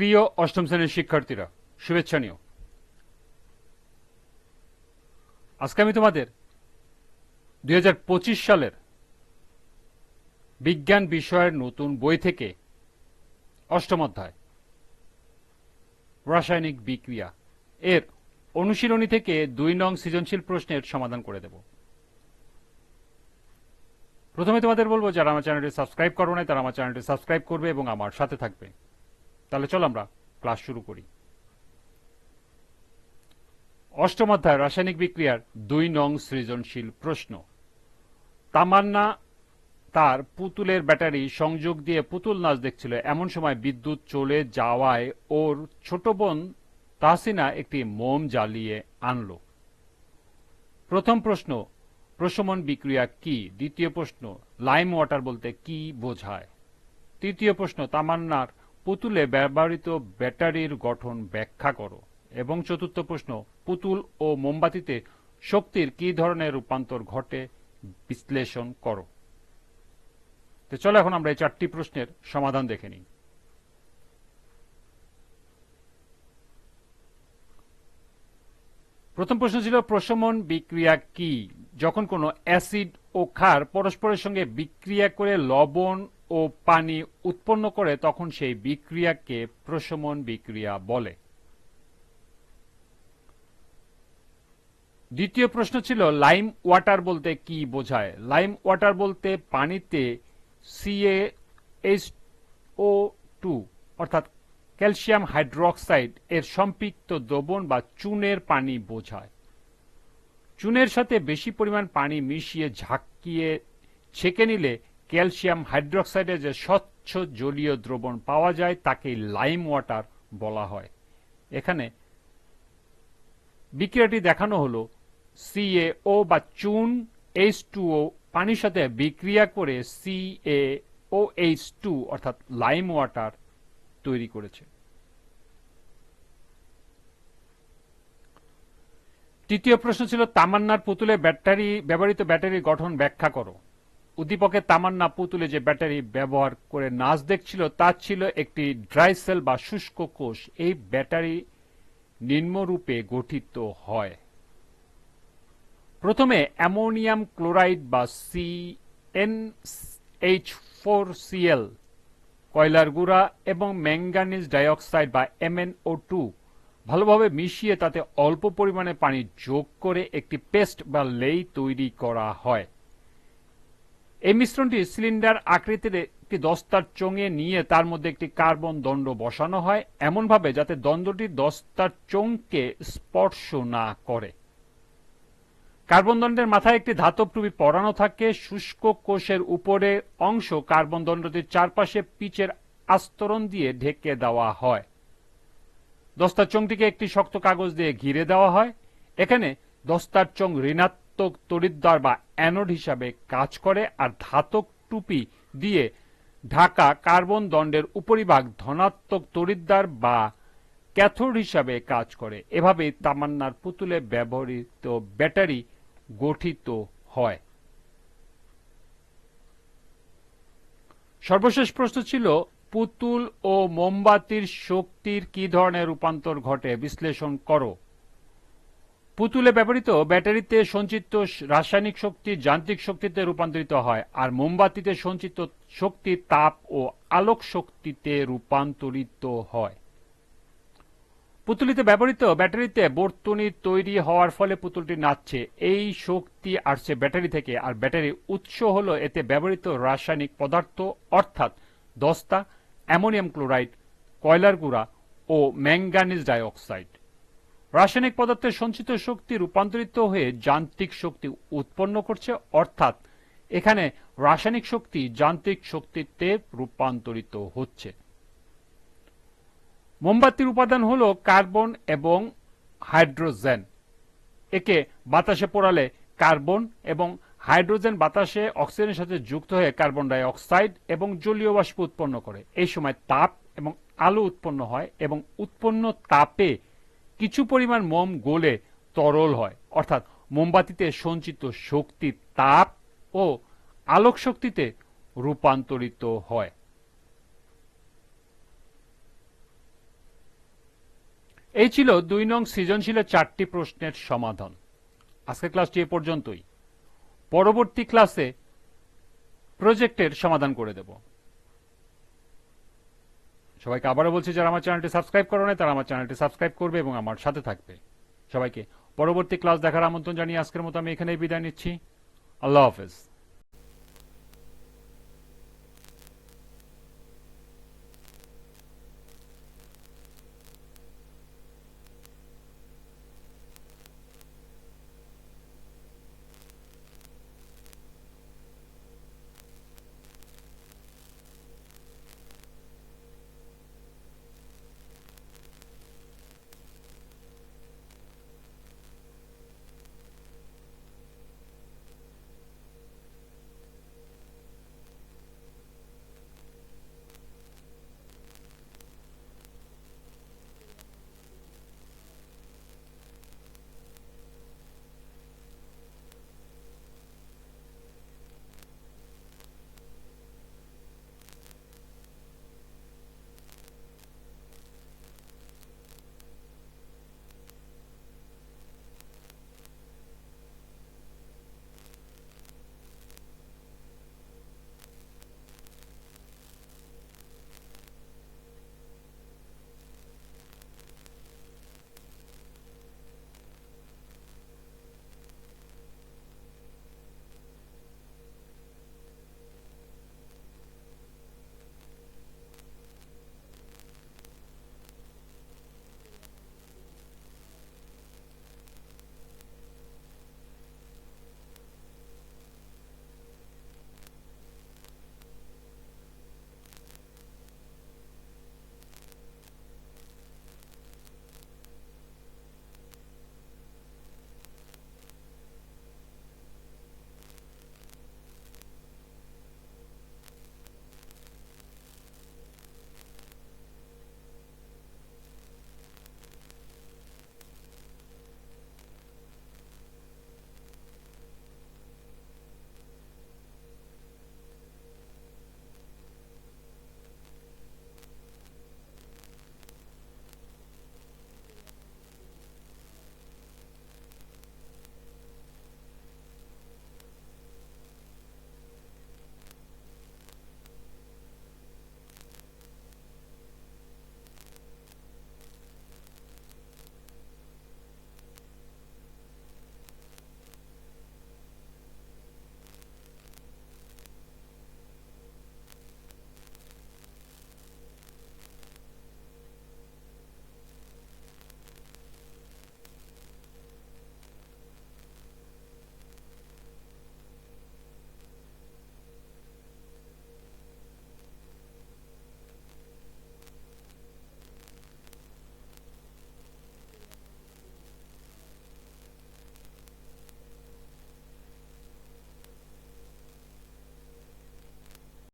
প্রিয় অষ্টম শ্রেণির শিক্ষার্থীরা, শুভেচ্ছা নিও। আজকে আমি তোমাদের দুই হাজার পঁচিশ সালের বিজ্ঞান বিষয়ের নতুন বই থেকে অষ্টম অধ্যায়, রাসায়নিক বিক্রিয়া এর অনুশীলনী থেকে দুই নং সৃজনশীল প্রশ্নের সমাধান করে দেব। প্রথমে তোমাদের বলব, যারা আমার চ্যানেলটি সাবস্ক্রাইব করো নাই, তারা আমার চ্যানেলটি সাবস্ক্রাইব করবে এবং আমার সাথে থাকবে। তাহলে চলো আমরা ক্লাস শুরু করি। অষ্টম অধ্যায়, রাসায়নিক বিক্রিয়ার দুই নং সৃজনশীল প্রশ্ন। তামান্না তার পুতুলের ব্যাটারি সংযোগ দিয়ে পুতুল নাচ দেখছিল। এমন সময় বিদ্যুৎ চলে যাওয়ায় ওর ছোট বোন তাহসিনা একটি মোম জ্বালিয়ে আনলো। প্রথম প্রশ্ন, প্রশমন বিক্রিয়া কি? দ্বিতীয় প্রশ্ন, লাইম ওয়াটার বলতে কি বোঝায়? তৃতীয় প্রশ্ন, তামান্নার পুতুলে ব্যবহৃত ব্যাটারির গঠন ব্যাখ্যা করো। এবং চতুর্থ প্রশ্ন, পুতুল ও মোমবাতিতে শক্তির কি ধরনের রূপান্তর ঘটে? বিশ্লেষণ করো। তো চলো এখন আমরা এই চারটি প্রশ্নের সমাধান দেখে নিই। প্রথম প্রশ্ন ছিল, প্রশমন বিক্রিয়া কি? যখন কোনো অ্যাসিড ও ক্ষার পরস্পরের সঙ্গে বিক্রিয়া করে লবণ ও পানি উৎপন্ন করে, তখন সেই বিক্রিয়াকে প্রশমন বিক্রিয়া বলে। দ্বিতীয় প্রশ্ন ছিল, লাইম ওয়াটার বলতে কি বোঝায়? লাইম ওয়াটার বলতে পানিতে C A H O two অর্থাৎ ক্যালসিয়াম হাইড্রোক্সাইড এর সম্পৃক্ত দ্রবণ বা চুনের পানি বোঝায়। চুনের সাথে বেশি পরিমাণ পানি মিশিয়ে ঝাঁকিয়ে ছেঁকে নিলে ক্যালসিয়াম হাইড্রোক্সাইডের যে স্বচ্ছ জলীয় দ্রবণ পাওয়া যায়, তাকে লাইম ওয়াটার বলা হয়। এখানে বিক্রিয়াটি দেখানো হলো। সিএও বা চুন, এইচ টু ও পানির সাথে বিক্রিয়া করে সিএ ও এইচ টু, অর্থাৎ লাইম ওয়াটার তৈরি করেছে। তৃতীয় প্রশ্ন ছিল, তামান্নার পুতুলে ব্যাটারি, ব্যবহৃত ব্যাটারির গঠন ব্যাখ্যা করো। উদ্দীপকের তামান্না পুতুলে যে ব্যাটারি ব্যবহার করে নাচ দেখছিল তা ছিল একটি ড্রাই সেল বা শুষ্ক কোষ। এই ব্যাটারি নিম্নরূপে গঠিত হয়। প্রথমে অ্যামোনিয়াম ক্লোরাইড বা C H four C L কয়লার গুঁড়া এবং ম্যাঙ্গানিজ ডাইঅক্সাইড বা এমএনও টু ভালোভাবে মিশিয়ে তাতে অল্প পরিমাণে পানি যোগ করে একটি পেস্ট বা লেই তৈরি করা হয়। এই মিশ্রণটি সিলিন্ডার আকৃতির একটি দস্তার চোঙে নিয়ে তার মধ্যে একটি কার্বন দণ্ড বসানো হয়, এমনভাবে যাতে দণ্ডটি দস্তার চোঙকে স্পর্শ না করে। কার্বন দণ্ডের মাথায় একটি ধাতব টুপি পরানো থাকে। শুষ্ক কোষের উপরের অংশ কার্বন দণ্ডটির চারপাশে পিচের আস্তরণ দিয়ে ঢেকে দেওয়া হয়। দস্তার চোঙটিকে একটি শক্ত কাগজ দিয়ে ঘিরে দেওয়া হয়। এখানে দস্তার চোঙ ঋণাত্মক তরিদ্বার বা অ্যানোড হিসাবে কাজ করে আর ধাতব টুপি দিয়ে ঢাকা কার্বন দণ্ডের উপরিভাগ ধনাত্মক তরিদ্বার বা ক্যাথোড হিসাবে কাজ করে। এভাবে তামান্নার পুতুলে ব্যবহৃত ব্যাটারি গঠিত হয়। সর্বশেষ প্রশ্ন ছিল, পুতুল ও মোমবাতির শক্তির কি ধরনের রূপান্তর ঘটে? বিশ্লেষণ করো। পুতুলে ব্যবহৃত ব্যাটারিতে সঞ্চিত রাসায়নিক শক্তি যান্ত্রিক শক্তিতে রূপান্তরিত হয়, আর মোমবাতিতে সঞ্চিত শক্তি তাপ ও আলোক শক্তিতে রূপান্তরিত হয়। পুতুলিতে ব্যবহৃত ব্যাটারিতে বর্তনী তৈরি হওয়ার ফলে পুতুলটি নাচছে। এই শক্তি আসছে ব্যাটারি থেকে, আর ব্যাটারির উৎস হল এতে ব্যবহৃত রাসায়নিক পদার্থ, অর্থাৎ দস্তা, অ্যামোনিয়াম ক্লোরাইড, কয়লার গুঁড়া ও ম্যাঙ্গানিজ ডাইঅক্সাইড। রাসায়নিক পদার্থের সঞ্চিত শক্তি রূপান্তরিত হয়ে যান্ত্রিক শক্তি উৎপন্ন করছে, অর্থাৎ এখানে রাসায়নিক শক্তি যান্ত্রিক শক্তিতে রূপান্তরিত হচ্ছে। মোমবাতির উপাদান হল কার্বন এবং হাইড্রোজেন। একে বাতাসে পোড়ালে কার্বন এবং হাইড্রোজেন বাতাসে অক্সিজেনের সাথে যুক্ত হয়ে কার্বন ডাই অক্সাইড এবং জলীয় বাষ্প উৎপন্ন করে। এই সময় তাপ এবং আলো উৎপন্ন হয় এবং উৎপন্ন তাপে কিছু পরিমাণ মোম গোলে তরল হয়। অর্থাৎ মোমবাতিতে সঞ্চিত শক্তি তাপ ও আলোক শক্তিতে রূপান্তরিত হয়। এই ছিল দুই নং সৃজনশীলের চারটি প্রশ্নের সমাধান। আজকের ক্লাসটি এ পর্যন্তই। পরবর্তী ক্লাসে প্রজেক্টের সমাধান করে দেব। সবাইকে আবারও বলছি, যারা আমার চ্যানেলটি সাবস্ক্রাইব করো না তারা আমার চ্যানেলটি সাবস্ক্রাইব করবে এবং আমার সাথে থাকবে। সবাইকে পরবর্তী ক্লাস দেখার আমন্ত্রণ জানিয়ে আজকের মতো আমি এখানেই বিদায় নিচ্ছি। আল্লাহ হাফেজ।